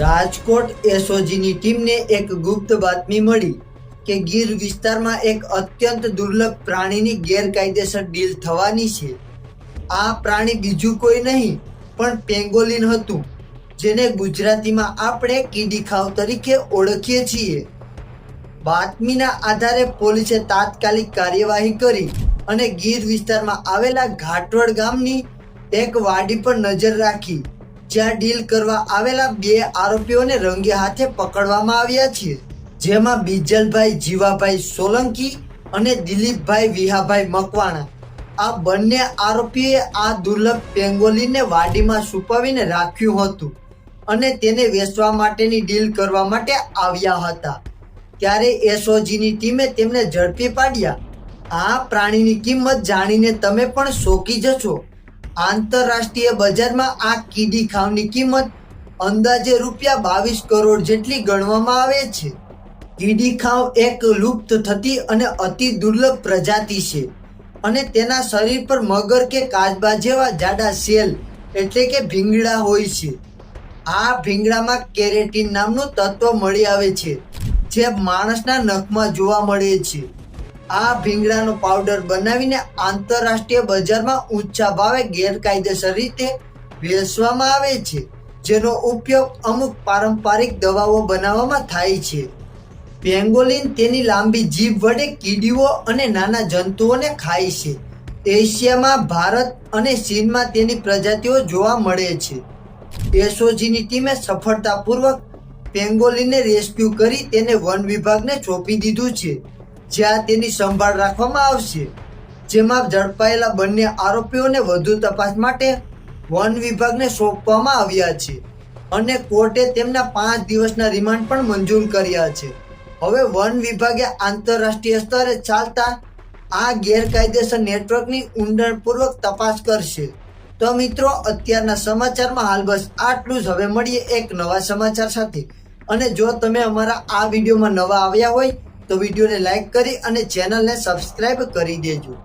રાજકોટ એસઓજીની ટીમને એક ગુપ્ત બાતમી મળી કે ગીર વિસ્તારમાં એક અત્યંત દુર્લભ પ્રાણીની ગેરકાયદેસર ડીલ થવાની છે. આ પ્રાણી બીજું કોઈ નહીં, પણ પેંગોલિન હતું, જેને ગુજરાતીમાં આપણે કીડી ખાવ તરીકે ઓળખીએ છીએ. બાતમીના આધારે પોલીસે તાત્કાલિક કાર્યવાહી કરી અને ગીર વિસ્તારમાં આવેલા ઘાટવડ ગામની એક વાડી પર નજર રાખી જ્યાં ડીલ કરવા આવેલા બે આરોપીઓને રંગે હાથે પકડવામાં આવ્યા છે. જેમાં બીજલભાઈ, જીવાભાઈ સોલંકી અને દિલીપભાઈ, વિહાભાઈ મકવાણા. આ બંને આરોપીએ આ દુર્લભ પેંગોલીને વાડીમાં છુપાવીને રાખ્યું હતું અને તેને વેચવા માટેની ડીલ કરવા માટે આવ્યા હતા. ત્યારે એસઓજીની ટીમે તેમને ઝડપી પાડ્યા. આ પ્રાણીની કિંમત જાણીને તમે પણ શોકી જશો આંતરરાષ્ટ્રીય બજારમાં આ કીડી ખાવની કિંમત અંદાજે રૂપિયા બાવીસ કરોડ જેટલી ગણવામાં આવે છે. કીડી ખાવ એક લુપ્ત થતી અને અતિ દુર્લભ પ્રજાતિ છે અને તેના શરીર પર મગર કે કાચબા જેવા જાડા સેલ એટલે કે ભીંગડા હોય છે. આ ભીંગડામાં કેરેટીન નામનું તત્વ મળી આવે છે, જે માણસના નખમાં જોવા મળે છે. આ ભીંગડાનો પાવડર બનાવીને આંતરરાષ્ટ્રીય બજારમાં ઊંચા ભાવે ગેરકાયદેસર રીતે વેચવામાં આવે છે, જેનો ઉપયોગ અમુક પારંપરિક દવાઓ બનાવવામાં થાય છે. પેંગોલિન તેની લાંબી જીભ વડે કીડીઓ અને નાના જંતુઓને ખાય છે. એશિયામાં, ભારત અને ચીનમાં તેની પ્રજાતિઓ જોવા મળે છે. એસઓજીની ટીમે સફળતાપૂર્વક પેંગોલિનને રેસ્ક્યુ કરી તેને વન વિભાગને સોંપી દીધું છે. જ્યાં તેની સંભાળ રાખવામાં આવશે, જેમાં ઝડપાયેલા બંને આરોપીઓને વધુ તપાસ માટે વન વિભાગને સોંપવામાં આવ્યા છે અને કોર્ટે તેમના પાંચ દિવસના રિમાન્ડ પણ મંજૂર કર્યા છે. હવે વન વિભાગે આંતરરાષ્ટ્રીય સ્તરે ચાલતા આ ગેરકાયદેસર નેટવર્કની ઊંડાણપૂર્વક તપાસ કરશે. તો મિત્રો, અત્યારના સમાચારમાં હાલ બસ આટલું જ. હવે મળીએ એક નવા સમાચાર સાથે. અને જો તમે અમારા આ વિડીયોમાં નવા આવ્યા હોય તો વિડીયોને લાઈક કરી અને ચેનલને સબસ્ક્રાઈબ કરી દેજો.